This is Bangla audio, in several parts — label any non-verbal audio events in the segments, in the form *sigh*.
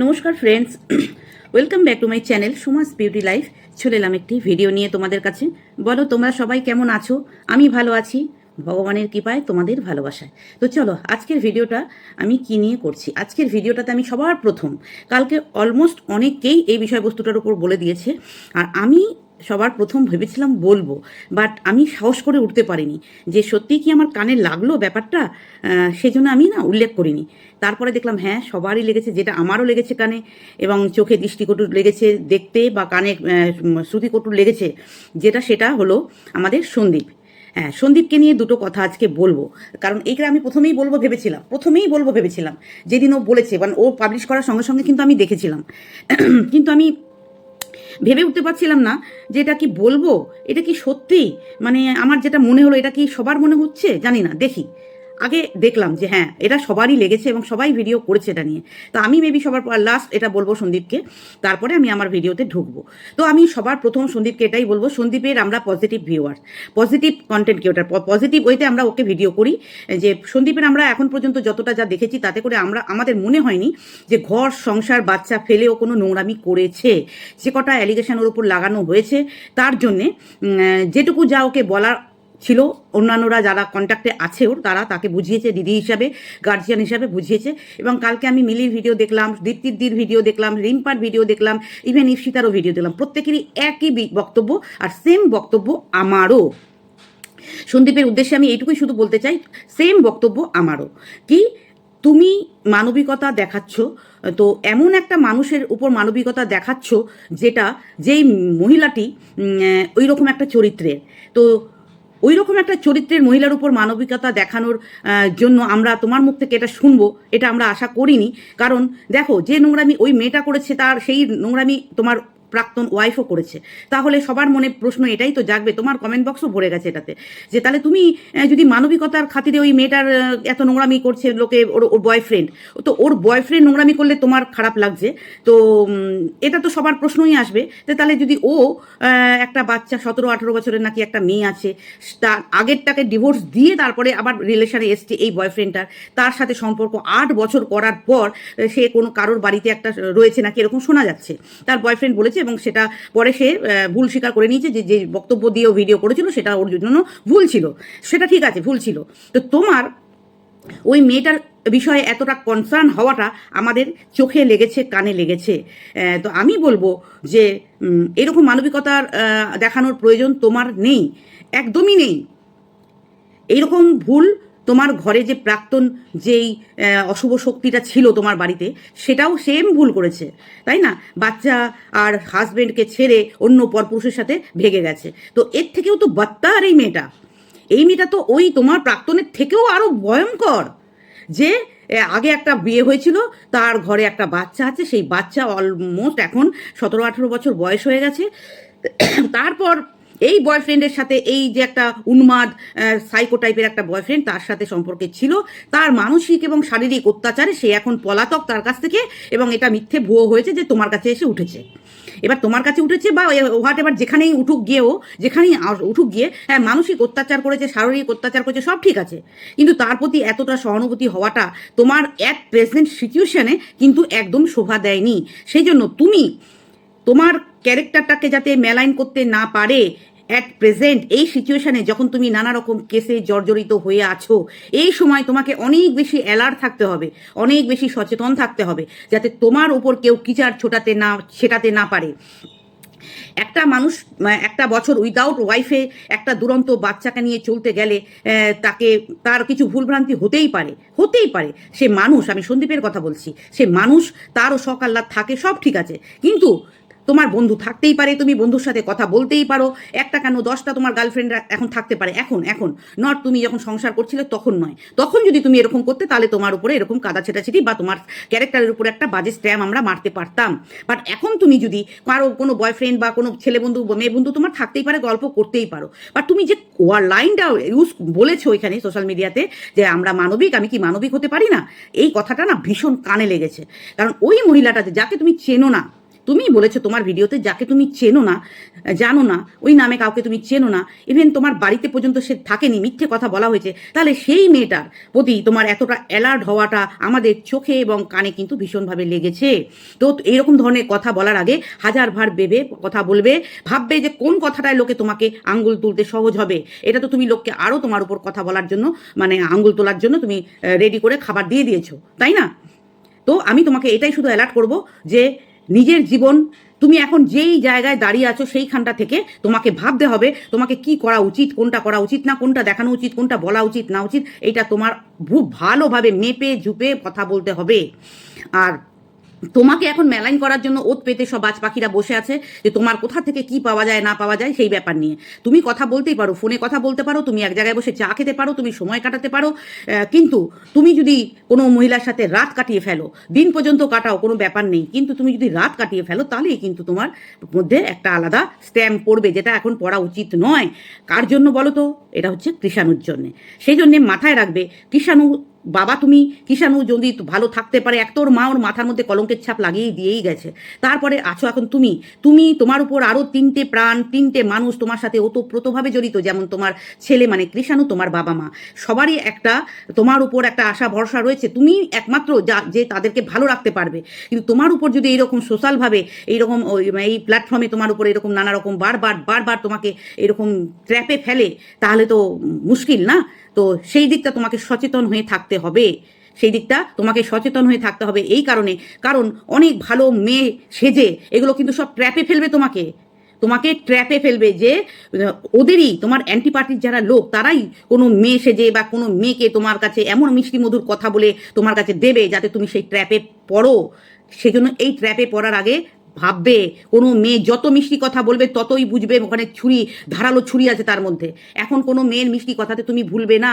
নমস্কার friends welcome back to my channel Sumas beauty life চলে এলাম একটি ভিডিও নিয়ে তোমাদের কাছে। বলো, তোমরা সবাই কেমন আছো? আমি ভালো আছি। ভগবানের কৃপায় তোমাদের ভালোবাসায়। তো চলো, আজকের ভিডিওটা আমি কি নিয়ে করছি? আজকের ভিডিওটাতে আমি সবার প্রথম, কালকে অলমোস্ট অনেকেই এই বিষয়বস্তুটার উপর বলে দিয়েছে। আর আমি সবার প্রথম ভেবেছিলাম বলব বাট আমি সাহস করে উঠতে পারিনি যে সত্যি কি আমার কানে লাগল ব্যাপারটা সেজন্য আমি না উল্লেখ করিনি। তারপরে দেখলাম হ্যাঁ সবারই লেগেছে, যেটা আমারও লেগেছে কানে এবং চোখে দৃষ্টিকটু লেগেছে দেখতে বা কানে শ্রুতিকটু লেগেছে, যেটা সেটা হলো আমাদের সন্দীপ। হ্যাঁ সন্দীপকে নিয়ে দুটো কথা আজকে বলব, কারণ এইটা আমি প্রথমেই বলব ভেবেছিলাম, প্রথমেই বলব ভেবেছিলাম। যেদিন ও বলেছে মানে ও পাবলিশ করার সঙ্গে সঙ্গে কিন্তু আমি দেখেছিলাম। *clears throat* কিন্তু আমি ভেবে উঠতে পারছিলাম না যে এটা কি বলব? এটা কি সত্যি? মানে আমার যেটা মনে হলো, এটা কি সবার মনে হচ্ছে? জানি না, দেখি। আগে দেখলাম যে হ্যাঁ এটা সবারই লেগেছে এবং সবাই ভিডিও করেছে এটা নিয়ে। তো আমি মেবি সবার পর লাস্ট এটা বলব সন্দীপকে, তারপরে আমি আমার ভিডিওতে ঢুকবো। তো আমি সবার প্রথম সন্দীপকে এটাই বলব, সন্দীপের আমরা positive viewer positive content creator positive ওয়েতে আমরা ওকে ভিডিও করি, যে সন্দীপের আমরা এখন পর্যন্ত যতটা যা দেখেছি তাতে করে আমরা, আমাদের মনে হয়নি যে ঘর, সংসার, বাচ্চা ফেলে ও কোনো নোংরামি করেছে। যে কটা অ্যালিগেশন ওর উপর লাগানো হয়েছে, তার জন্যে যেটুকু যা ওকে বলার ছিল। অন্যান্যরা যারা কন্ট্যাক্টে আছে ওর, তারা তাকে বুঝিয়েছে, দিদি হিসাবে গার্জিয়ান হিসাবে বুঝিয়েছে। এবং কালকে আমি মিলির ভিডিও দেখলাম দীপ্তিদির ভিডিও দেখলাম, রিম্পার ভিডিও দেখলাম ইভেন ইফসিতারও ভিডিও দেখলাম। প্রত্যেকেরই একই বক্তব্য আর সেম বক্তব্য আমারও। সন্দীপের উদ্দেশ্যে আমি এইটুকুই শুধু বলতে চাই সেম বক্তব্য আমারও। কি? তুমি মানবিকতা দেখাচ্ছ, তো এমন একটা মানুষের উপর মানবিকতা দেখাচ্ছ, যেটা যেই মহিলাটি ওই রকম একটা চরিত্রের। তো ওই রকম একটা চরিত্রের মহিলার উপর মানবিকতা দেখানোর জন্য আমরা তোমার মুখ থেকে এটা শুনব, এটা আমরা আশা করিনি। কারণ দেখো, যে নোংরামি ওই মেয়েটা করেছে তার, সেই নোংরামি তোমার প্রাক্তন ওয়াইফও করেছে। তাহলে সবার মনে প্রশ্ন এটাই তো জাগবে, তোমার কমেন্ট বক্সও ভরে গেছে এটাতে, যে তাহলে তুমি যদি মানবিকতার খাতিরে ওই মেয়েটার এত নোংরামি করছে লোকে, ওর ওর বয়ফ্রেন্ড তো ওর বয়ফ্রেন্ড নোংরামি করলে তোমার খারাপ লাগছে। তো এটা তো সবার প্রশ্নই আসবে তাহলে যদি ও একটা বাচ্চা সতেরো, আঠেরো বছরের নাকি একটা মেয়ে আছে তার আগেরটাকে ডিভোর্স দিয়ে তারপরে আবার রিলেশনে এসছে এই বয়ফ্রেন্ডটার তার সাথে সম্পর্ক আট বছর করার পর, সে কোনো কারোর বাড়িতে একটা রয়েছে নাকি এরকম শোনা যাচ্ছে। তার বয়ফ্রেন্ড বলেছে এবং সেটা পরে সে ভুল স্বীকার করে নিয়েছে যে যে বক্তব্য দিয়ে ভিডিও করেছিল সেটা ওর জন্য ভুল ছিল। সেটা ঠিক আছে, ভুল ছিল। তো তোমার ওই মেয়েটার বিষয়ে এতটা কনসার্ন হওয়াটা আমাদের চোখে লেগেছে, কানে লেগেছে। তো আমি বলব যে এরকম মানবিকতার দেখানোর প্রয়োজন তোমার নেই, একদমই নেই। এইরকম ভুল তোমার ঘরে যে প্রাক্তন যেই অশুভ শক্তিটা ছিল তোমার বাড়িতে, সেটাও সেম ভুল করেছে, তাই না? বাচ্চা আর হাজবেন্ডকে ছেড়ে অন্য পরপুরুষের সাথে ভেগে গেছে। তো এর থেকেও তো বাত্তার এই মেয়েটা। এই মেয়েটা তো ওই তোমার প্রাক্তনের থেকেও আরও ভয়ঙ্কর যে আগে একটা বিয়ে হয়েছিল, তার ঘরে একটা বাচ্চা আছে, সেই বাচ্চা অলমোস্ট এখন সতেরো আঠেরো বছর বয়স হয়ে গেছে। তারপর এই বয়ফ্রেন্ডের সাথে এই যে একটা উন্মাদ সাইকো টাইপের একটা বয়ফ্রেন্ড তার সাথে সম্পর্কে ছিল। তার মানসিক এবং শারীরিক অত্যাচারে সে এখন পলাতক তার কাছ থেকে এবং এটা মিথ্যে ভুয়ো হয়েছে যে তোমার কাছে এসে উঠেছে। এবার তোমার কাছে উঠেছে বা হোয়াট এবার যেখানেই উঠুক গিয়েও, যেখানেই উঠুক গিয়ে হ্যাঁ মানসিক অত্যাচার করেছে, শারীরিক অত্যাচার করেছে, সব ঠিক আছে। কিন্তু তার প্রতি এতটা সহানুভূতি হওয়াটা তোমার এক প্রেজেন্ট সিচুয়েশনে কিন্তু একদম শোভা দেয়নি। সেই জন্য তুমি তোমার ক্যারেক্টারটাকে যাতে মেলাইন করতে না পারে অ্যাট প্রেজেন্ট এই সিচুয়েশানে যখন তুমি নানা রকম কেসে জর্জরিত হয়ে আছো, এই সময় তোমাকে অনেক বেশি অ্যালার্ট থাকতে হবে, অনেক বেশি সচেতন থাকতে হবে, যাতে তোমার উপর কেউ কিচার ছোটাতে না, ছেটাতে না পারে। একটা মানুষ একটা বছর উইদাউট ওয়াইফে একটা দুরন্ত বাচ্চাকে নিয়ে চলতে গেলে তাকে তার কিছু ভুলভ্রান্তি হতেই পারে হতেই পারে। সে মানুষ, আমি সন্দীপের কথা বলছি, সে মানুষ, তারও আহ্লাদ থাকে, সব ঠিক আছে। কিন্তু তোমার বন্ধু থাকতেই পারে, তুমি বন্ধুর সাথে কথা বলতেই পারো। একটা কেন দশটা তোমার গার্লফ্রেন্ড এখন থাকতে পারে। এখন এখন। নট তুমি যখন সংসার করছিলে তখন নয়। তখন যদি তুমি এরকম করতে, তাহলে তোমার উপরে এরকম কাদা ছেটাছিটি বা তোমার ক্যারেক্টারের উপরে একটা বাজে স্ট্যাম আমরা মারতে পারতাম। বাট এখন তুমি যদি কারও কোনো বয়ফ্রেন্ড বা কোনো ছেলে বন্ধু, মেয়ে বন্ধু তোমার থাকতেই পারে, গল্প করতেই পারো। বাট তুমি যে ওয়ার লাইনটা ইউজ বলেছ এখানে সোশ্যাল মিডিয়াতে যে আমরা মানবিক, আমি কি মানবিক হতে পারি না? এই কথাটা না ভীষণ কানে লেগেছে। কারণ ওই মহিলাটা যাকে তুমি চেনো না তুমি বলেছ তোমার ভিডিওতে, যাকে তুমি চেনো না, জানো না, ওই নামে কাউকে তুমি চেনো না ইভেন তোমার বাড়িতে পর্যন্ত সে থাকেনি, মিথ্যে কথা বলা হয়েছে, তাহলে সেই মেয়েটার প্রতি তোমার এতটা অ্যালার্ট হওয়াটা আমাদের চোখে এবং কানে কিন্তু ভীষণভাবে লেগেছে। তো এইরকম ধরনের কথা বলার আগে হাজার ভার ভেবে কথা বলবে, ভাববে যে কোন কথাটায় লোকে তোমাকে আঙ্গুল তুলতে সহজ হবে, এটা তো তুমি লোককে আরও তোমার উপর কথা বলার জন্য মানে আঙ্গুল তোলার জন্য তুমি রেডি করে খাবার দিয়ে দিয়েছ, তাই না? তো আমি তোমাকে এটাই শুধু অ্যালার্ট করব যে নিজের জীবন, তুমি এখন যেই জায়গায় দাঁড়িয়ে আছো সেইখানটা থেকে তোমাকে ভাবতে হবে, তোমাকে কি করা উচিত, কোনটা করা উচিত না, কোনটা দেখানো উচিত, কোনটা বলা উচিত, না উচিত, এটা তোমার খুব ভালোভাবে মেপে ঝুপে কথা বলতে হবে। আর তোমাকে এখন মেলাইন করার জন্য ওত পেতে সব বাজ পাখিরা বসে আছে যে তোমার কোথা থেকে কি পাওয়া যায়, না পাওয়া যায়, সেই ব্যাপার নিয়ে। তুমি কথা বলতেই পারো, ফোনে কথা বলতে পারো, তুমি এক জায়গায় বসে চা খেতে পারো, তুমি সময় কাটাতে পারো কিন্তু তুমি যদি কোনো মহিলার সাথে রাত কাটিয়ে ফেলো, দিন পর্যন্ত কাটাও, কোনো ব্যাপার নেই, কিন্তু তুমি যদি রাত কাটিয়ে ফেলো, তাহলেই কিন্তু তোমার মধ্যে একটা আলাদা স্ট্যাম্প পড়বে, যেটা এখন পড়া উচিত নয়। কার জন্য বলো তো? এটা হচ্ছে কৃষাণুর জন্যে। সেই জন্যে মাথায় রাখবে, কৃষাণু বাবা তুমি কিষাণু যদি ভালো থাকতে পারে, এক তোর মা ওর মাথার মধ্যে কলঙ্কের ছাপ লাগিয়ে দিয়েই গেছে। তারপরে আছো এখন তুমি। তুমি তোমার উপর আরও তিনটে প্রাণ, তিনটে মানুষ তোমার সাথে ওতপ্রোতভাবে জড়িত, যেমন তোমার ছেলে মানে কৃষাণু, তোমার বাবা মা। সবারই একটা তোমার উপর একটা আশা, ভরসা রয়েছে। তুমি একমাত্র যা, যে তাদেরকে ভালো রাখতে পারবে। কিন্তু তোমার উপর যদি এইরকম সোশ্যালভাবে এইরকম এই প্ল্যাটফর্মে তোমার উপর এরকম নানা রকম বারবার বারবার তোমাকে এরকম ট্র্যাপে ফেলে, তাহলে তো মুশকিল না? তো সেই দিকটা তোমাকে সচেতন হয়ে থাকতে হবে। সেই দিকটা তোমাকে সচেতন হয়ে থাকতে হবে এই কারণে। কারণ অনেক ভালো মেয়ে সেজে, এগুলো কিন্তু সব ট্র্যাপে ফেলবে তোমাকে। তোমাকে ট্র্যাপে ফেলবে যে ওদেরই, তোমার অ্যান্টি পার্টির যারা লোক, তারাই কোনো মেয়ে সেজে বা কোনো মেয়েকে তোমার কাছে এমন মিষ্টি মধুর কথা বলে তোমার কাছে দেবে যাতে তুমি সেই ট্র্যাপে পড়ো। সেজন্য এই ট্র্যাপে পড়ার আগে ভাববে, কোনো মেয়ে যত মিষ্টি কথা বলবে ততই বুঝবে ওখানে ছুরি, ধারালো ছুরি আছে তার মধ্যে। এখন কোনো মেয়ের মিষ্টি কথাতে তুমি ভুলবে না।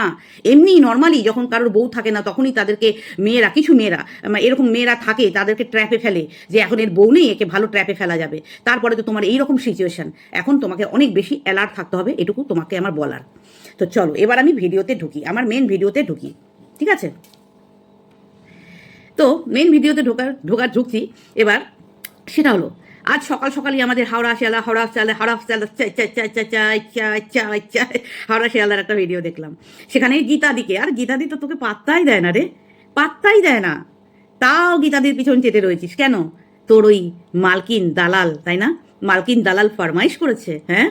এমনি নর্মালি যখন কারোর বউ থাকে না তখনই তাদেরকে মেয়েরা, কিছু মেয়েরা এরকম মেয়েরা থাকে তাদেরকে ট্র্যাপে ফেলে যে এখন এর বউ নেই, একে ভালো ট্র্যাপে ফেলা যাবে। তারপরে তো তোমার এইরকম সিচুয়েশন এখন তোমাকে অনেক বেশি অ্যালার্ট থাকতে হবে, এটুকু তোমাকে আমার বলার। তো চলো, এবার আমি ভিডিওতে ঢুকি, আমার মেন ভিডিওতে ঢুকি, ঠিক আছে? তো মেন ভিডিওতে ঢোকার ঢোকার ঢুকছি এবার সেটা হলো, আজ সকাল সকালই আমাদের হাওড়া শিয়ালা হাওড়া শিয়ালা হাওড়া শিয়ালা হাওড়া শিয়ালার একটা ভিডিও দেখলাম। সেখানে গীতাদিকে, আর গীতাদি তো তোকে পাত্তাই দেয় না রে, পাত্তাই দেয় না। তাও গীতাদির পিছন চেটে রয়েছিস, কেন? তোর ওই মালকিন দালাল, তাই না? মালকিন দালাল ফরমাইশ করেছে হ্যাঁ?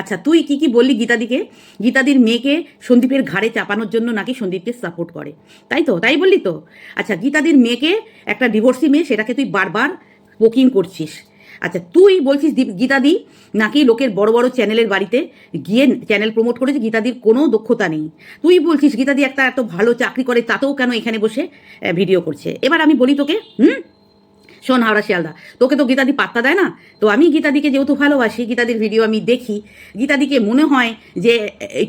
আচ্ছা তুই কি কি বললি গীতাদিকে? গীতাদির মেয়েকে সন্দীপের ঘাড়ে চাপানোর জন্য নাকি সন্দীপকে সাপোর্ট করে। তাই তো, তাই বললি তো? আচ্ছা গীতাদির মেয়েকে একটা ডিভোর্সি মেয়ে, সেটাকে তুই বারবার পোকিং করছিস। আচ্ছা তুই বলছিস গীতাদি নাকি লোকের বড় বড় চ্যানেলের বাড়িতে গিয়ে চ্যানেল প্রমোট করেছে? গীতাদির কোনো দক্ষতা নেই। তুই বলছিস গীতাদি একটা এত ভালো চাকরি করে, তাতেও কেন এখানে বসে ভিডিও করছে? এবার আমি বলি তোকে, হুম? শোন, হাওড়া শিয়ালদা, তোকে তো গীতাদি পাত্তা দেয় না? তো আমি গীতাদিকে যেহেতু ভালোবাসি, গীতাদির ভিডিও আমি দেখি, গীতাদিকে মনে হয় যে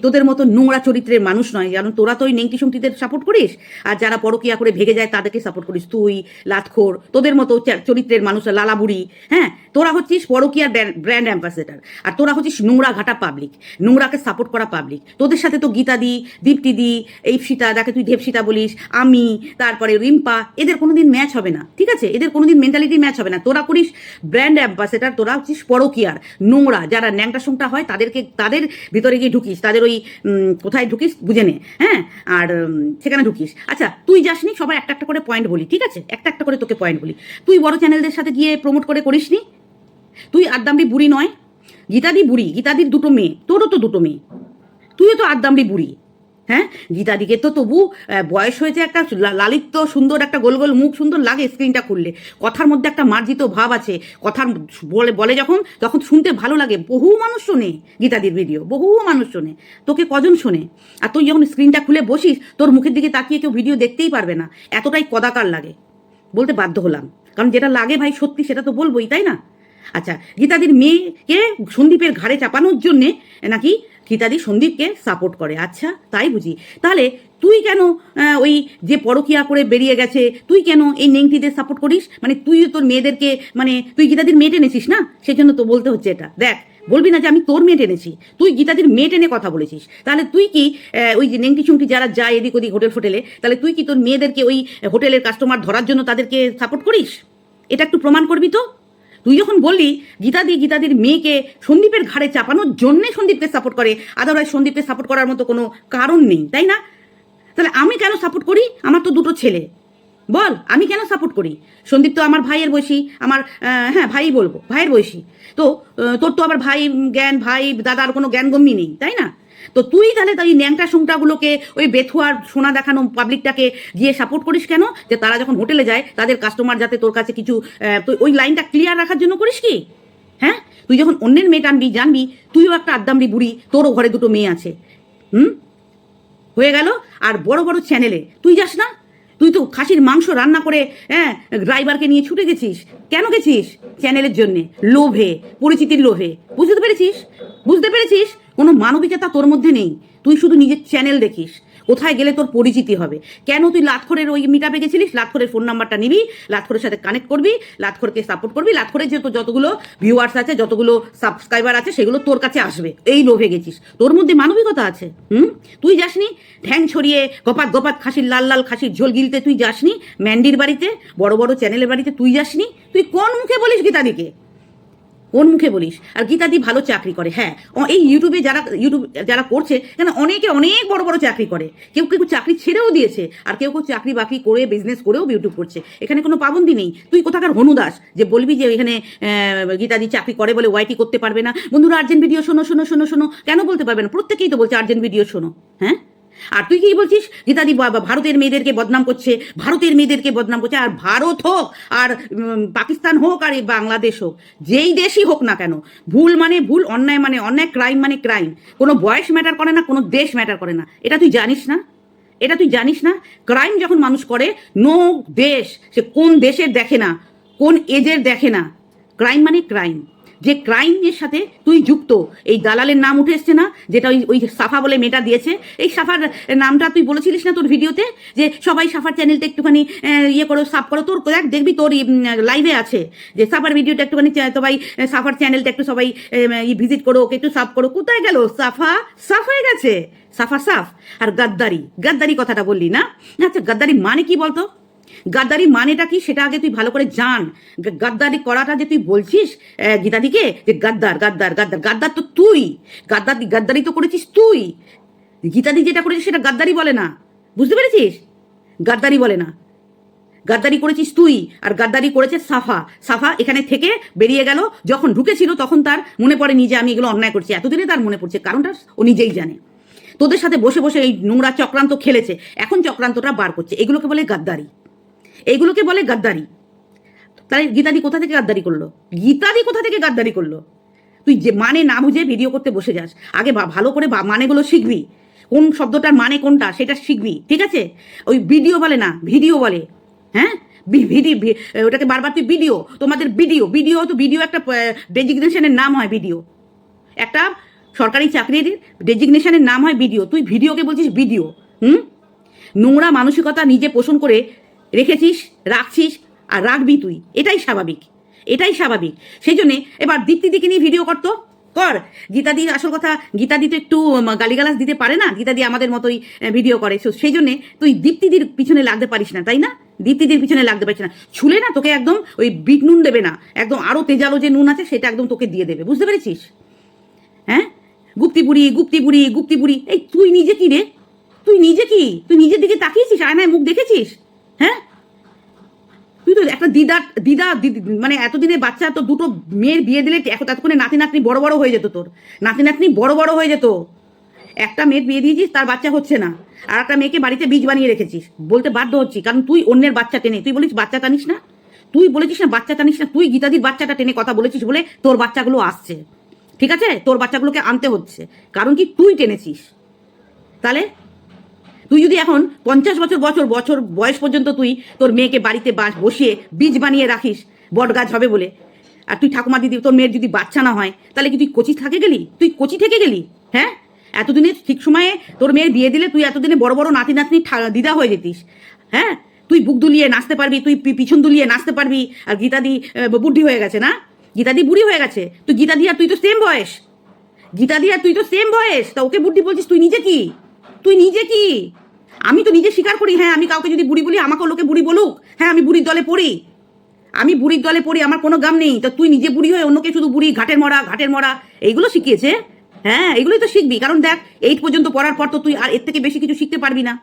তোদের মতো নোংরা চরিত্রের মানুষ নয় কারণ তোরা তো ওই নেংটি সংটিদের সাপোর্ট করিস, আর যারা পরকিয়া করে ভেগে যায় তাদেরকে সাপোর্ট করিস, তুই, লাতখোর, তোদের মতো চরিত্রের মানুষ, লালাবুড়ি হ্যাঁ? তোরা হচ্ছিস পরকিয়ার ব্র্যান্ড অ্যাম্বাসেডার আর তোরা হচ্ছিস নোংরা ঘাটা পাবলিক নোংরাকে সাপোর্ট করা পাবলিক তোদের সাথে তো গীতাদি, দীপ্তিদি, এইপসিতা, যাকে তুই দেবসিতা বলিস, আমি, তারপরে রিম্পা, এদের কোনোদিন ম্যাচ হবে না, ঠিক আছে? এদের কোনোদিন মেন্টালিটি ম্যাচ হবে না। তোরা করিস ব্র্যান্ড অ্যাম্বাসেডার তোরা হচ্ছিস পরকিয়ার, নোংরা। যারা ন্যাংটা সোংটা হয়, তাদেরকে, তাদের ভিতরে গিয়ে ঢুকিস। তাদের ওই কোথায় ঢুকিস বুঝে নে হ্যাঁ? আর সেখানে ঢুকিস। আচ্ছা তুই যাসনি, সবাই একটা একটা করে পয়েন্ট বলি, ঠিক আছে? একটা একটা করে তোকে পয়েন্ট বলি। তুই বড় চ্যানেলদের সাথে গিয়ে প্রমোট করে করিসনি? তুই আদামড়ি বুড়ি নয়। গীতাদি বুড়ি, গীতাদির দুটো মেয়ে, তোরও তো দুটো মেয়ে। তুইও তো আদামড়ি বুড়ি। হ্যাঁ? গীতাদিকে তো তবু বয়স হয়েছে একটা লালিত্য সুন্দর, একটা গোল গোল মুখ সুন্দর লাগে স্ক্রিনটা খুললে। কথার মধ্যে একটা মার্জিত ভাব আছে। কথার বলে বলে যখন, তখন শুনতে ভালো লাগে। বহু মানুষ শোনে গীতাদির ভিডিও বহু মানুষ শোনে। তোকে কজন শোনে? আর তুই যখন স্ক্রিনটা খুলে বসিস, তোর মুখের দিকে তাকিয়ে কেউ ভিডিও দেখতেই পারবে না। এতটাই কদাকার লাগে। বলতে বাধ্য হলাম। কারণ যেটা লাগে ভাই সত্যি, সেটা তো বলবোই, তাই না? আচ্ছা গীতাদির মেয়েকে সন্দীপের ঘাড়ে চাপানোর জন্যে নাকি গীতাদি সন্দীপকে সাপোর্ট করে। আচ্ছা তাই বুঝি। তাহলে তুই কেন ওই যে পরকিয়া করে বেরিয়ে গেছে, তুই কেন এই নেংটিদের সাপোর্ট করিস? মানে তুই তোর মেয়েদেরকে মানে তুই গীতাদির মেয়ে টেনেছিস না? সেজন্য তো বলতে হচ্ছে এটা। দেখ, বলবি না যে আমি তোর মেয়ে টেনেছি, তুই গীতাদির মেয়ে টেনে কথা বলেছিস। তাহলে তুই কি ওই যে নেংটি চুংটি যারা যায় এদিক ওদিক হোটেল ফোটেলে, তাহলে তুই কি তোর মেয়েদেরকে ওই হোটেলের কাস্টমার ধরার জন্য তাদেরকে সাপোর্ট করিস? এটা একটু প্রমাণ করবি তো? তুই যখন বললি গীতাদি, গীতাদির মেয়েকে সন্দীপের ঘাড়ে চাপানোর জন্যে সন্দীপকে সাপোর্ট করে আদারওয়াইজ সন্দীপকে সাপোর্ট করার মতো কোনো কারণ নেই, তাই না? তাহলে আমি কেন সাপোর্ট করি? আমার তো দুটো ছেলে। বল, আমি কেন সাপোর্ট করি? সন্দীপ তো আমার ভাইয়ের বয়সী, আমার হ্যাঁ ভাই বলব, ভাইয়ের বয়সী। তো তোর তো আবার ভাই জ্ঞান, ভাই, দাদার কোনো জ্ঞানগম্যই নেই, তাই না? তো তুই তাহলে তাই ন্যাংটা সুংটাগুলোকে ওই বেথুয়ার সোনা দেখানো পাবলিকটাকে গিয়ে সাপোর্ট করিস কেন? যে তারা যখন হোটেলে যায়, তাদের কাস্টমার যাতে তোর কাছে কিছু তুই ওই লাইনটা ক্লিয়ার রাখার জন্য করিস কি? হ্যাঁ? তুই যখন অন্যের মেয়ে টানবি, জানবি, তুইও একটা আদ্দামড়ি বুড়ি, তোরও ঘরে দুটো মেয়ে আছে। হুম? হয়ে গেল? আর বড় বড় চ্যানেলে তুই যাস না? তুই তো খাসির মাংস রান্না করে হ্যাঁ ড্রাইভারকে নিয়ে ছুটে গেছিস। কেন গেছিস? চ্যানেলের জন্যে। লোভে, পরিচিতির লোভে। বুঝতে পেরেছিস? বুঝতে পেরেছিস? কোনো মানবিকতা তোর মধ্যে নেই। তুই শুধু নিজের চ্যানেল দেখিস। কোথায় গেলে তোর পরিচিতি হবে? কেন তুই লাতখরের ওই মিটাপে গেছিলিস? লাতখরের ফোন নাম্বারটা নিবি, লাতখরের সাথে কানেক্ট করবি, লাতখরকে সাপোর্ট করবি, লাতখরের যেহেতু যতগুলো ভিউয়ার্স আছে, যতগুলো সাবস্ক্রাইবার আছে, সেগুলো তোর কাছে আসবে। এই লোভে গেছিস। তোর মধ্যে মানবিকতা আছে, হুম? তুই যাসনি? ঠ্যাং ছড়িয়ে গপাত গপাত খাসির লাল লাল খাসির ঝোল গিলতে তুই যাসনি? ম্যান্ডির বাড়িতে, বড় বড় চ্যানেলের বাড়িতে তুই যাসনি? তুই কোন মুখে বলিস গীতাদিকে? কোন মুখে বলিস। আর গীতাদি ভালো চাকরি করে হ্যাঁ। এই ইউটিউবে যারা ইউটিউব যারা করছে, কেন অনেকে অনেক বড় বড় চাকরি করে। কেউ কেউ চাকরি ছেড়েও দিয়েছে, আর কেউ কেউ চাকরি বাকরি করে বিজনেস করেও ইউটিউব করছে। এখানে কোনো পাবন্দি নেই। তুই কোথাকার হনুদাস যে বলবি যে এখানে গীতাদি চাকরি করে বলে ওয়াইটি করতে পারবে না। বন্ধুরা আর্জেন্ট ভিডিও শোনো শোনো শোনো শোনো। কেন বলতে পারবে না? প্রত্যেকেই তো বলছে আর্জেন্ট ভিডিও শোনো। হ্যাঁ? আর তুই কি বলছিস? গীতাদি ভারতের মেয়েদেরকে বদনাম করছে, ভারতের মেয়েদেরকে বদনাম করছে, আর ভারত হোক, আর পাকিস্তান হোক, আর এই বাংলাদেশ হোক, যেই দেশই হোক না কেন, ভুল মানে ভুল, অন্যায় মানে অন্যায়, ক্রাইম মানে ক্রাইম। কোনো বয়স ম্যাটার করে না, কোনো দেশ ম্যাটার করে না। এটা তুই জানিস না? এটা তুই জানিস না? ক্রাইম যখন মানুষ করে, নো দেশ, সে কোন দেশের দেখে না, কোন এজের দেখে না। ক্রাইম মানে ক্রাইম। যে ক্রাইমের সাথে তুই যুক্ত। এই দালালের নাম উঠে এসছে না? যেটা ওই ওই সাফা বলে মেয়েটা দিয়েছে। এই সাফার নামটা তুই বলেছিলিস না তোর ভিডিওতে? যে সবাই সাফার চ্যানেলটা একটুখানি ইয়ে করো, সাফ করো। তোর দেখ, দেখবি তোর লাইভে আছে। যে সাফার ভিডিওটা একটুখানি সবাই সাফার চ্যানেলটা একটু সবাই ভিজিট করো, ওকে একটু সাফ করো। কোথায় গেল? সাফা? সাফ হয়ে গেছে? সাফা সাফ। আর গাদ্দারি গাদ্দারি কথাটা বললি না? আচ্ছা গাদ্দারি মানে কি বলতো? গাদ্দারি মানেটা কি? সেটা আগে তুই ভালো করে জান। গাদ্দারি করাটা যে তুই বলছিস গীতাদিকে, যে গাদ্দার গাদ্দার গাদ্দার গাদ্দার তো তুই। গাদ্দার গাদ্দারি তো করেছিস তুই। গীতাদি যেটা করেছিস সেটা গাদ্দারি বলে না। বুঝতে পেরেছিস? গাদ্দারি বলে না। গাদ্দারি করেছিস তুই, আর গাদ্দারি করেছে সাফা। সাফা এখানে থেকে বেরিয়ে গেল, যখন ঢুকেছিল তখন তার মনে পড়ে নিজে আমি এগুলো অন্যায় করছি। এতদিনে তার মনে পড়ছে, কারণটা ও নিজেই জানে। তোদের সাথে বসে বসে এই নোংরা চক্রান্ত খেলেছে। এখন চক্রান্তটা বার করছে। এগুলোকে বলে গাদ্দারি। এইগুলোকে বলে গাদ্দারি। তাহলে গীতাদি কোথা থেকে গাদ্দারি করল? গীতাদি কোথা থেকে গাদ্দারি করল? তুই যে মানে না বুঝে ভিডিও করতে বসে যাস। আগে ভালো করে মানেগুলো শিখবি। কোন শব্দটার মানে কোনটা সেটা শিখবি, ঠিক আছে? ওই ভিডিও বলে না, ভিডিও বলে হ্যাঁ? ভিডিও ওটাকে বারবার তুই ভিডিও, তোমাদের ভিডিও ভিডিও তো ভিডিও একটা ডেজিগনেশনের নাম হয় ভিডিও। একটা সরকারি চাকরির ডেজিগনেশনের নাম হয় ভিডিও। তুই ভিডিওকে বলছিস ভিডিও, হুম? নোংরা মানসিকতা নিজে পোষণ করে রেখেছিস রাখছিস আর রাখবি তুই। এটাই স্বাভাবিক। এটাই স্বাভাবিক। সেই জন্যে এবার দীপ্তিদিকে নিয়ে ভিডিও করতো কর। গীতাদি আসল কথা গীতাদি তো একটু গালিগালাজ দিতে পারে না? গীতাদি আমাদের মতোই ভিডিও করে। So, সেই জন্যে তুই দীপ্তিদির পিছনে লাগতে পারিস না তাই না? দীপ্তিদির পিছনে লাগতে পারিস না। ছুলে না তোকে একদম ওই বিট নুন দেবে না। একদম আরও তেজালো যে নুন আছে সেটা একদম তোকে দিয়ে দেবে। বুঝতে পেরেছিস? হ্যাঁ? গুপ্তিপুরি গুপ্তিপুরি গুপ্তিপুরি। এই তুই নিজে কি রে? তুই নিজে কি? তুই নিজের দিকে তাকিয়েছিস? আয়নায় মুখ দেখেছিস? হ্যাঁ? তুই তো একটা দিদা দিদা মানে এতদিনে বাচ্চা, তো দুটো মেয়ের বিয়ে দিলে এখন এতক্ষণে নাতি নাতনি বড় বড় হয়ে যেত তোর। নাতি নাতনি বড় বড় হয়ে যেত। একটা মেয়ের বিয়ে দিয়েছিস, তার বাচ্চা হচ্ছে না। আর একটা মেয়েকে বাড়িতে বীজ বানিয়ে রেখেছিস। বলতে বাধ্য হচ্ছি, কারণ তুই অন্যের বাচ্চা টেনে, তুই বলিস বাচ্চা টানিস না? তুই বলেছিস না বাচ্চা টানিস না? তুই গীতাদির বাচ্চাটা টেনে কথা বলেছিস বলে তোর বাচ্চাগুলো আসছে। ঠিক আছে? তোর বাচ্চাগুলোকে আনতে হচ্ছে। কারণ কি? তুই টেনেছিস। তাহলে তুই যদি এখন পঞ্চাশ বছর বছর বছর বয়স পর্যন্ত তুই তোর মেয়েকে বাড়িতে বাস, বসিয়ে, বীজ বানিয়ে রাখিস বট গাছ হবে বলে। আর তুই ঠাকুমা দিদি, তোর মেয়ের যদি বাচ্চা না হয়, তাহলে কি তুই কচি থাকে গেলি? তুই কচি থেকে গেলি? হ্যাঁ? এতদিনে ঠিক সময়ে তোর মেয়ের বিয়ে দিলে তুই এতদিনে বড় বড় নাতি, নাতনি দিদা হয়ে যেতিস। হ্যাঁ? তুই বুক দুলিয়ে নাচতে পারবি, তুই পিছন দুলিয়ে নাচতে পারবি, আর গীতাদি বুদ্ধি হয়ে গেছে না? গীতাদি বুড়ি হয়ে গেছে। তুই গীতাদি আর তুই তো সেম বয়স। গীতাদি আর তুই তো সেম বয়স। তা ওকে বুদ্ধি বলছিস তুই নিজে কি? তুই নিজে কি? আমি তো নিজে স্বীকার করি হ্যাঁ আমি কাউকে যদি বুড়ি বলি, আমাকেও লোকে বুড়ি বলুক। হ্যাঁ আমি বুড়ির দলে পড়ি। আমি বুড়ির দলে পড়ি, আমার কোনো গাম নেই। তো তুই নিজে বুড়ি হয়ে অন্যকে শুধু বুড়ি, ঘাটের মরা ঘাটের মরা, এইগুলো শিখিয়েছে? হ্যাঁ এগুলোই তো শিখবি। কারণ দেখ এইট পর্যন্ত পড়ার পর তো তুই আর এর থেকে বেশি কিছু শিখতে পারবি না।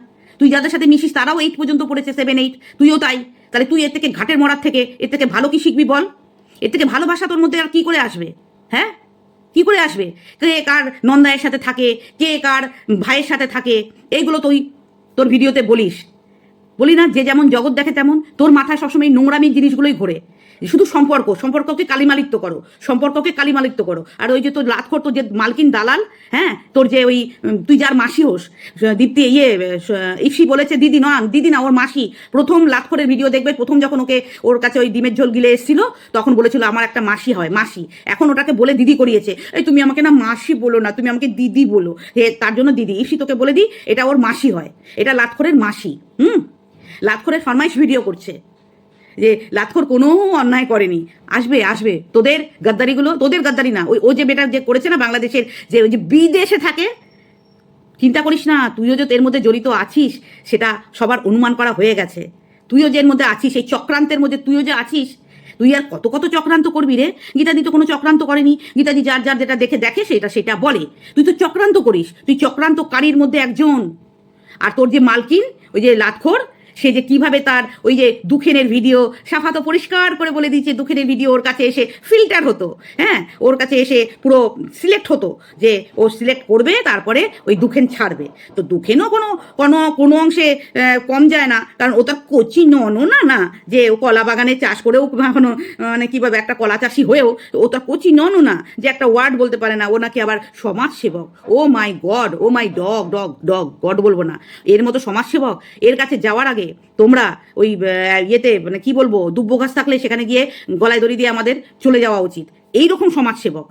তুই যাদের সাথে মিশিস, তারাও এইট পর্যন্ত পড়েছে সেভেন এইট তুইও তাই। তাহলে তুই এর থেকে ঘাটের মরার থেকে, এর থেকে ভালো কি শিখবি বল? এর থেকে ভালোবাসা তোর মধ্যে আর কি করে আসবে? হ্যাঁ? কি করে আসবে? কে কার নন্দায়ের সাথে থাকে, কে কার ভাইয়ের সাথে থাকে, এইগুলো তুই তোর ভিডিওতে বলিস। বলি না, যে যেমন জগৎ দেখে তেমন তোর মাথায় সবসময় নোংরামি জিনিসগুলোই ঘোরে। শুধু সম্পর্ক, সম্পর্ককে কালিমালিত্ব করো, সম্পর্ককে কালিমালিত্ব করো। আর ওই যে তোর লাতখোর, তোর যে মালকিন দালাল হ্যাঁ তোর যে ওই তুই যার মাসি হোস দীপ্তি ইয়ে ইফসি বলেছে, দিদি না দিদি না, ওর মাসি, প্রথম লাতখোরের ভিডিও দেখবে, প্রথম যখন ওকে ওর কাছে ওই ডিমের ঝোল গিলে এসেছিল, তখন বলেছিল, আমার একটা মাসি হয়, মাসি। এখন ওটাকে বলে দিদি করিয়েছে। এই, তুমি আমাকে না মাসি বলো না, তুমি আমাকে দিদি বলো। হে, তার জন্য দিদি, ইফসি তোকে বলে দিই, এটা ওর মাসি হয়, এটা লাতখোরের মাসি, হুম? লাতখোরের ফরমাইশ ভিডিও করছে। যে লাতখোর কোনো অন্যায় করেনি। আসবে আসবে। তোদের গাদ্দারিগুলো, তোদের গাদ্দারি না। ওই, ও যে বেটা যে করেছে না বাংলাদেশের, যে ওই যে বিদেশে থাকে, চিন্তা করিস না, তুইও যে এর মধ্যে জড়িত আছিস, সেটা সবার অনুমান করা হয়ে গেছে। তুইও যে এর মধ্যে আছিস এই চক্রান্তের মধ্যে তুইও যে আছিস, তুই আর কত কত চক্রান্ত করবি রে? গীতাদি তো কোনো চক্রান্ত করেনি। গীতাদি যার যার যেটা দেখে দেখে সেটা সেটা বলে। তুই তো চক্রান্ত করিস। তুই চক্রান্তকারীর মধ্যে একজন। আর তোর যে মালকিন, ওই যে লাতখোর সে যে কীভাবে তার ওই যে দুখেনের ভিডিও সাফা তো পরিষ্কার করে বলে দিচ্ছে দুখেনের ভিডিও ওর কাছে এসে ফিল্টার হতো। হ্যাঁ ওর কাছে এসে পুরো সিলেক্ট হতো যে ও সিলেক্ট করবে, তারপরে ওই দুখেন ছাড়বে। তো দুখেনও কোনো কোনো কোনো অংশে কম যায় না। কারণ ও তার কচি ননও না না, যে ও কলা বাগানে চাষ করেও এখনও মানে কীভাবে একটা কলা চাষি হয়েও ও তার কচি ননও না, যে একটা ওয়ার্ড বলতে পারে না। ও নাকি আবার সমাজসেবক। ও my god oh my dog dog dog god বলব না। এর মতো সমাজসেবক এর কাছে যাওয়ার আগে তোমরা ওই ইয়েতে মানে কি বলব দুব্য গাছ থাকলে সেখানে গিয়ে গলায় দড়ি দিয়ে আমাদের চলে যাওয়া উচিত। এই রকম সমাজসেবক।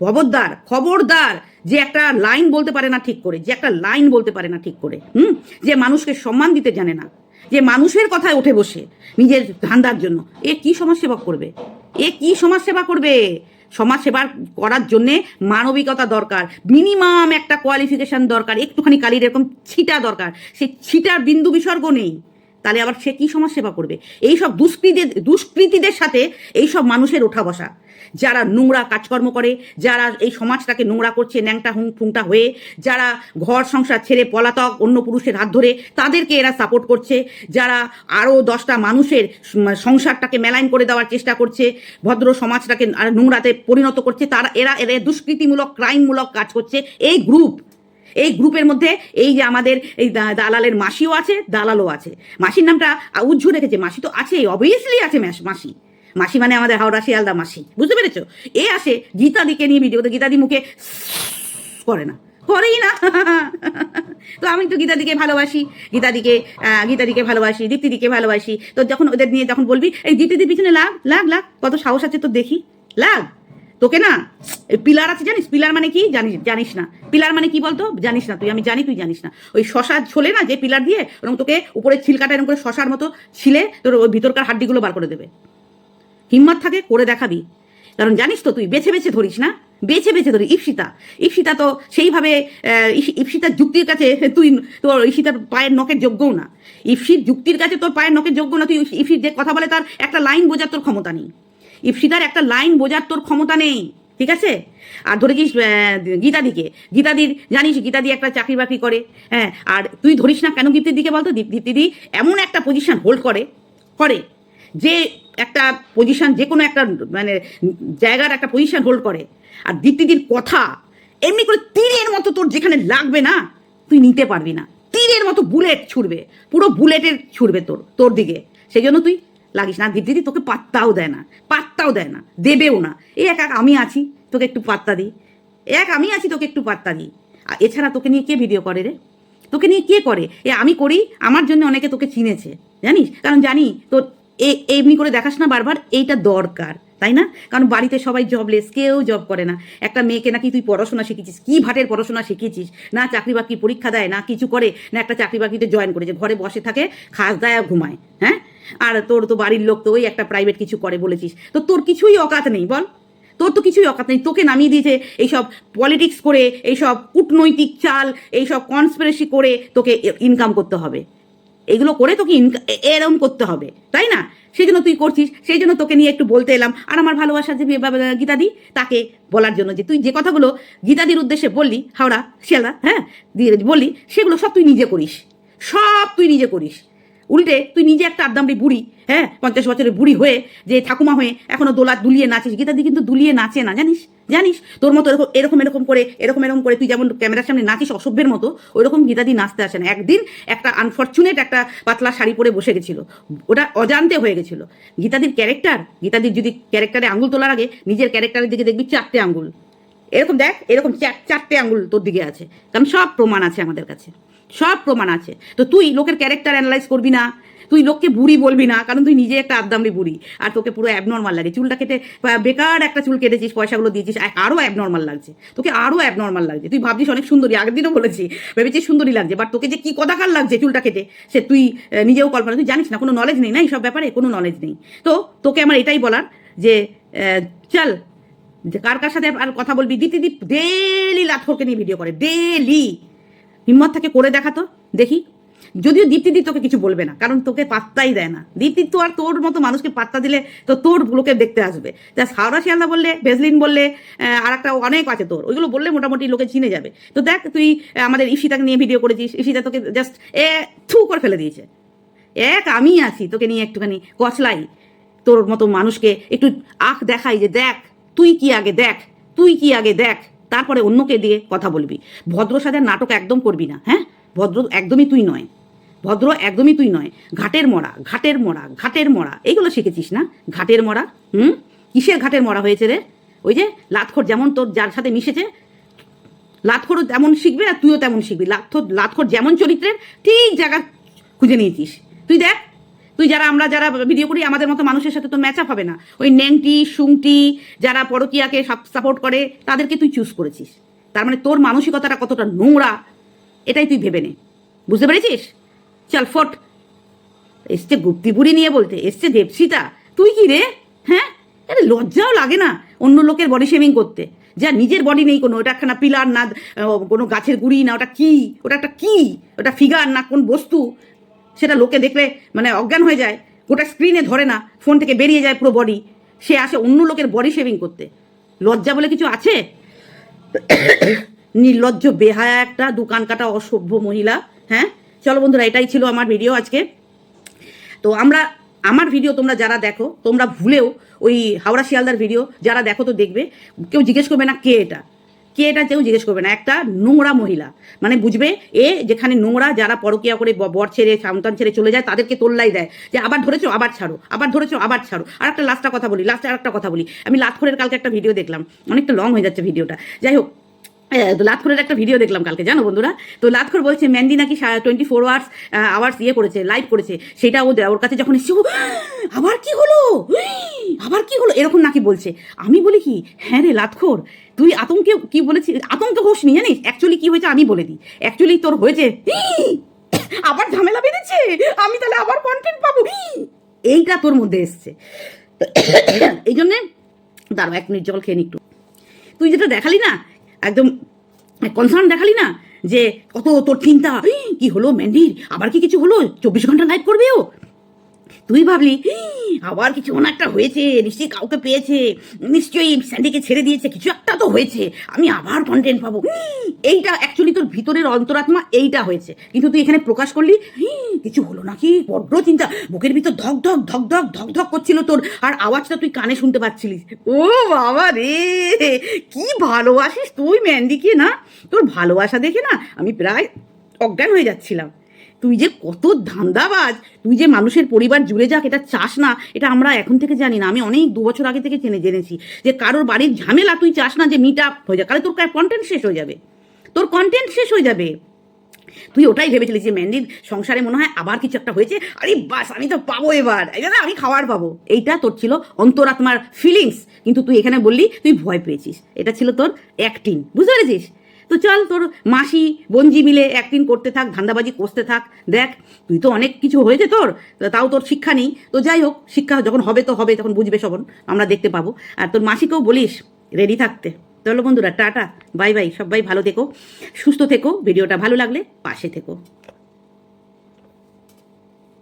খবরদার খবরদার যে একটা লাইন বলতে পারে না ঠিক করে, যে একটা লাইন বলতে পারে না ঠিক করে, হুম? যে মানুষকে সম্মান দিতে জানে না, যে মানুষের কথায় উঠে বসে নিজের ধান্দার জন্য। এ কি সমাজসেবক করবে? এ কি সমাজসেবা করবে? সমাজ সেবা করার জন্যে মানবিকতা দরকার, মিনিমাম একটা কোয়ালিফিকেশন দরকার, একটুখানি কালির এরকম ছিটা দরকার। সেই ছিটার বিন্দু বিসর্গ নেই। তাহলে আবার সে কি সমাজ সেবা করবে? এইসব দুষ্কৃতীদের দুষ্কৃতীদের সাথে এইসব মানুষের ওঠা বসা। যারা নোংরা কাজকর্ম করে, যারা এই সমাজটাকে নোংরা করছে, ন্যাংটা হুং ফুংটা হয়ে, যারা ঘর সংসার ছেড়ে পলাতক, অন্য পুরুষের হাত ধরে, তাদেরকে এরা সাপোর্ট করছে। যারা আরও দশটা মানুষের সংসারটাকে মেলাইন করে দেওয়ার চেষ্টা করছে, ভদ্র সমাজটাকে নোংরাতে পরিণত করছে, তারা, এরা এরা দুষ্কৃতিমূলক ক্রাইমমূলক কাজ করছে। এই গ্রুপ এই গ্রুপের মধ্যে এই যে আমাদের এই দালালের মাসিও আছে, দালালও আছে। মাসির নামটা উজ্জু রেখেছে। মাসি তো আছে অবভিয়াসলি আছে মাস- মাসি। মানে আমাদের হাওড়া শিয়ালদা মাসি। বুঝতে পেরেছ? এ আসে গীতাদিকে নিয়ে ভিডিওতে গীতাদি মুখে করে না। করেই না। *laughs* তো আমি তো গীতাদিকে ভালোবাসি। গীতাদিকে গীতাদিকে ভালোবাসি দীপ্তিদিকে ভালোবাসি। তো যখন ওদের নিয়ে যখন বলবি, এই দীপ্তিদির পিছনে লাগ লাগ লাগ, কত সাহস আছে তো দেখি, লাগ। তোকে না পিলার আছে জানিস? পিলার মানে কি? জানিস জানিস না। পিলার মানে কি বলতো? জানিস না তুই, আমি জানি তুই জানিস না। ওই শশার ছোলে না যে পিলার দিয়ে ওরকম তোকে উপরে ছিলকাটা এরকম করে শশার মতো ছিলে তোর ওই ভিতরকার হাড্ডিগুলো বার করে দেবে। হিম্মত থাকে, করে দেখাবি। কারণ জানিস তো তুই, বেছে বেছে ধরিস না? বেছে বেছে ধরি ইপসিতা ইপসিতা তো সেইভাবে ইপসিতার যুক্তির কাছে তুই, তোর ইপসিতার পায়ের নখের যোগ্যও না। ইপসির যুক্তির কাছে তোর পায়ের নখের যোগ্য না। তুই ইপসির যে কথা বলে তার একটা লাইন বোঝার তোর ক্ষমতা নেই। ইপসিতার একটা লাইন বোঝার তোর ক্ষমতা নেই, ঠিক আছে? আর ধরেছিস গীতাদিকে, গীতাদির, জানিস গীতাদি একটা চাকরি বাকরি করে হ্যাঁ? আর তুই ধরিস না কেন দীপ্তির দিকে বলতো? দীপ- দীপ্তিদি এমন একটা পজিশন হোল্ড করে করে, যে একটা পজিশন যে কোনো একটা মানে জায়গার একটা পজিশন হোল্ড করে। আর দীপ্তিদির কথা এমনি করে তীরের মতো তোর যেখানে লাগবে না, তুই নিতে পারবি না। তীরের মতো বুলেট ছুড়বে, পুরো বুলেটের ছুড়বে তোর তোর দিকে। সেই জন্য তুই লাগিস না। দিদি তোকে পাত্তাও দেয় না। পাত্তাও দেয় না। দেবেও না। এ এক এক, আমি আছি, তোকে একটু পাত্তা দিই। এক, আমি আছি, তোকে একটু পাত্তা দিই। আর এছাড়া তোকে নিয়ে কে ভিডিও করে রে? তোকে নিয়ে কে করে? এ আমি করি, আমার জন্য অনেকে তোকে চিনেছে। জানিস? কারণ জানি, তোর এমনি করে দেখাস না বারবার, এইটা দরকার, তাই না? কারণ বাড়িতে সবাই জবলেস কেউ জব করে না। একটা মেয়েকে নাকি তুই পড়াশোনা শিখেছিস কি ভাটের পড়াশোনা শিখেছিস না চাকরি বাকরি পরীক্ষা দেয়, না কিছু করে, না একটা চাকরি বাকরিতে জয়েন করেছে, ঘরে বসে থাকে, খাস দেয় ঘুমায় হ্যাঁ? আর তোর তো বাড়ির লোক তো ওই একটা প্রাইভেট কিছু করে বলেছিস। তো তোর কিছুই অকাত নেই, বল। তোর তো কিছুই অকাত নেই। তোকে নামিয়ে দিয়েছে এইসব পলিটিক্স করে, এইসব কূটনৈতিক চাল, এইসব কনস্পিরেসি করে তোকে ইনকাম করতে হবে। এগুলো করে তোকে এরম করতে হবে, তাই না? সেই জন্য তুই করছিস সেই জন্য তোকে নিয়ে একটু বলতে এলাম। আর আমার ভালোবাসা যে গীতাদি তাকে বলার জন্য যে তুই যে কথাগুলো গীতাদির উদ্দেশ্যে বললি, হাওড়া, শিয়ালদা হ্যাঁ দিয়ে বললি, সেগুলো সব তুই নিজে করিস। সব তুই নিজে করিস। উল্টে তুই নিজে একটা আদ্দামড়ি বুড়ি হ্যাঁ পঞ্চাশ বছরের বুড়ি হয়ে যে ঠাকুমা হয়ে এখনও দোলা দুলিয়ে নাচিস। গীতাদি কিন্তু দুলিয়ে নাচে না, জানিস? জানিস? তোর মতো এরকম এরকম এরকম করে, এরকম এরকম করে তুই যেমন ক্যামেরার সামনে নাচিস অসভ্যের মতো ওইরকম গীতাদি নাচতে আসে না। একদিন একটা আনফর্চুনেট একটা পাতলা শাড়ি পরে বসে গেছিল। ওটা অজান্তে হয়ে গেছিল। গীতাদির ক্যারেক্টার গীতাদির যদি ক্যারেক্টারে আঙুল তোলার আগে নিজের ক্যারেক্টারের দিকে দেখবি চারটে আঙুল এরকম দেখ, এরকম চার- চারটে আঙুল তোর দিকে আছে। কারণ সব প্রমাণ আছে আমাদের কাছে। সব প্রমাণ আছে। তো তুই লোকের ক্যারেক্টার অ্যানালাইজ করবি না। তুই লোককে বুড়ি বলবি না, কারণ তুই নিজে একটা আদ্দামড়ি বুড়ি। আর তোকে পুরো অ্যাবনর্মাল লাগে। চুলটা কেটে বেকার একটা চুল কেটেছিস, পয়সাগুলো দিয়েছিস আর আরও অ্যাবনর্মাল লাগছে। তোকে আরও অ্যাবনর্মাল লাগছে। তুই ভাবছিস অনেক সুন্দরী আগের দিনও বলেছি, ভেবেছিস সুন্দরী লাগছে বাট তোকে যে কি কথাকার লাগছে চুলটা কেটে, সে তুই নিজেও কল্পনা তুই জানিস না, কোনো নলেজ নেই না এই সব ব্যাপারে, কোনো নলেজ নেই। তো তোকে আমার এটাই বলার যে চল, যে কার কার সাথে আর কথা বলবি? দিতি দীপ ডেলি লাথরকে নিয়ে ভিডিও করে ডেলি হিম্মত থাকে করে দেখাতো দেখি। যদিও দীপ্তিদি তোকে কিছু বলবে না, কারণ তোকে পাত্তাই দেয় না। দীপ্তি তো আর তোর মতো মানুষকে পাত্তা দিলে তো তোর লোকে দেখতে আসবে। তা হাওড়া শিয়ালদা বললে, ভেজলিন বললে আর একটা অনেক আছে তোর, ওইগুলো বললে মোটামুটি লোকে চিনে যাবে। তো দেখ, তুই আমাদের ঈশিতাকে নিয়ে ভিডিও করেছিস, ঈশিতা তোকে জাস্ট এ থু করে ফেলে দিয়েছে। এক, আমি আছি, তোকে নিয়ে একটুখানি কচলাই। তোর মতো মানুষকে একটু আখ দেখাই যে দেখ, তুই কি আগে দেখ, তুই কি আগে দেখ, তারপরে অন্যকে দিয়ে কথা বলবি। ভদ্র নাটক একদম করবি না হ্যাঁ? ভদ্র একদমই তুই নয়। ভদ্র একদমই তুই নয়। ঘাটের মরা ঘাটের মরা ঘাটের মরা, এইগুলো শিখেছিস না? ঘাটের মরা, হুম? কিসের ঘাটের মরা হয়েছে রে? ওই যে লাতখোর যেমন তোর যার সাথে মিশেছে, লাতখোরও তেমন শিখবে আর তুইও তেমন শিখবি। লাতখোর লাতখোর যেমন চরিত্রের, ঠিক জায়গা খুঁজে নিয়েছিস। তুই দেখ, তুই যারা আমরা যারা ভিডিও করি, আমাদের মতো মানুষের সাথে তো ম্যাচ আপ হবে না। ওই ন্যাংটি, সুংটি, যারা পরকিয়াকে সাপোর্ট করে, তাদেরকে তুই চুজ করেছিস। তার মানে তোর মানসিকতাটা কতটা নোংরা এটাই তুই ভেবে নে। বুঝতে পেরেছিস? চল, ফট। এসছে গুপ্তিপুরি নিয়ে বলতে, এসছে দেবসিতা। তুই কি রে? হ্যাঁ? আরে লজ্জাও লাগে না অন্য লোকের বডি শেভিং করতে। যা নিজের বডি নেই কোনো, ওটা একখানা পিলার না কোনো গাছের গুড়ি না, ওটা কি? ওটা একটা কি? ওটা ফিগার না, কোন বস্তু? সেটা লোকে দেখলে মানে অজ্ঞান হয়ে যায়। গোটা স্ক্রিনে ধরে না ফোন থেকে বেরিয়ে যায় পুরো বডি সে আসে অন্য লোকের বডি শেভিং করতে। লজ্জা বলে কিছু আছে? নির্লজ্জ, বেহায়া একটা দোকান কাটা অসভ্য মহিলা হ্যাঁ? চলো বন্ধুরা, এটাই ছিল আমার ভিডিও আজকে। তো আমরা, আমার ভিডিও তোমরা যারা দেখো, তোমরা ভুলেও ওই হাওড়া শিয়ালদার ভিডিও যারা দেখো তো দেখবে, কেউ জিজ্ঞেস করবে না কে এটা। কে এটা কেউ জিজ্ঞেস করবে না। একটা নোংরা মহিলা। মানে বুঝবে, এ যেখানে নোংরা, যারা পরকিয়া করে বর ছেড়ে, সন্তান ছেড়ে চলে যায়, তাদেরকে তোল্লাই দেয় যে, আবার ধরেছো, আবার ছাড়ো, আবার ধরেছো, আবার ছাড়ো। আর একটা লাস্টটা কথা বলি লাস্টে আর একটা কথা বলি। আমি লাতখরের কালকে একটা ভিডিও দেখলাম। অনেকটা লং হয়ে যাচ্ছে ভিডিওটা যাই হোক লাতখরের একটা ভিডিও দেখলাম কালকে, জানো বন্ধুরা? তো লাতখর বলছে ম্যান্ডি নাকি টোয়েন্টি ফোর আওয়ার্স আওয়ার্স ইয়ে করেছে লাইভ করেছে। সেটা ও ওর কাছে যখন এসছে আবার কি হলো? আবার কি হলো? এরকম নাকি বলছে। আমি বলি কি হ্যাঁ রে লাতখোর, তুই আতঙ্কে কি বলেছিস? আতঙ্ক হোস নি, জানিস? অ্যাকচুয়ালি কি হয়েছে আমি বলে দিই। অ্যাকচুয়ালি তোর হয়েছে, আবার ঝামেলা বেঁধেছে? আমি তাহলে আবার কন্টেন্ট পাবো? এইটা তোর মধ্যে এসছে। এই জন্যে, দাঁড়াও, এক মিনিট জল খেয়ে একটু। তুই যেটা দেখালি না একদম কনসার্ন দেখালি না যে কত তোর চিন্তা? "এই, কি হলো ম্যান্ডির আবার কি কিছু হলো? চব্বিশ ঘণ্টা লাইভ করবে ও? তুই ভাবলি "এই, আবার কিছু কোনো একটা হয়েছে নিশ্চয়ই কাউকে পেয়েছে নিশ্চয়ই স্যান্ডিকে ছেড়ে দিয়েছে কিছু একটা তো হয়েছে আমি আবার কন্টেন্ট পাবো। "এই, এইটা অ্যাকচুয়ালি তোর ভিতরের অন্তরাত্মা এইটা হয়েছে কিন্তু তুই এখানে প্রকাশ করলি "এই, কিছু হলো নাকি? বড্ড চিন্তা বুকের ভিতর ধক ধক ধক ধক ধক ধক করছিল তোর আর আওয়াজটা তুই কানে শুনতে পাচ্ছিলিস। ও বাবা রে কি ভালোবাসিস তুই ম্যান্ডিকে না? তোর ভালোবাসা দেখে না আমি প্রায় অজ্ঞান হয়ে যাচ্ছিলাম। তুই যে কত ধান্দাবাজ, তুই যে মানুষের পরিবার জুড়ে যাক, এটা চাস না, এটা আমরা এখন থেকে জানি না। আমি অনেক দু বছর আগে থেকে চেনে জেনেছি যে কারোর বাড়ির ঝামেলা তুই চাস না যে মিট আপ হয়ে যায় কারণ তোর কন্টেন্ট শেষ হয়ে যাবে। তোর কন্টেন্ট শেষ হয়ে যাবে। তুই ওটাই ভেবেছিলিস যে ম্যান্ডির সংসারে মনে হয় আবার কিছু একটা হয়েছে? আরে বাস, আমি তো পাবো এবার। এবার আমি খাবার পাবো। এইটা তোর ছিল অন্তরাত্মার ফিলিংস কিন্তু তুই এখানে বললি, তুই ভয় পেয়েছিস। এটা ছিল তোর অ্যাক্টিং বুঝতে পেরেছিস? তো চল তোর মাসি বঞ্জি মিলে একদিন করতে থাক, ধান্দাবাজি কষতে থাক। দেখ, তুই তো অনেক কিছু হয়েছে তোর তাও তোর শিক্ষা নেই। তো যাই হোক, শিক্ষা যখন হবে তো হবে, তখন বুঝবে সবন, আমরা দেখতে পাবো। আর তোর মাসিকেও বলিস রেডি থাকতে। চলো বন্ধুরা, টাটা, বাই বাই, সবাই ভালো থেকো, সুস্থ থেকো, ভিডিওটা ভালো লাগলে পাশে থেকো।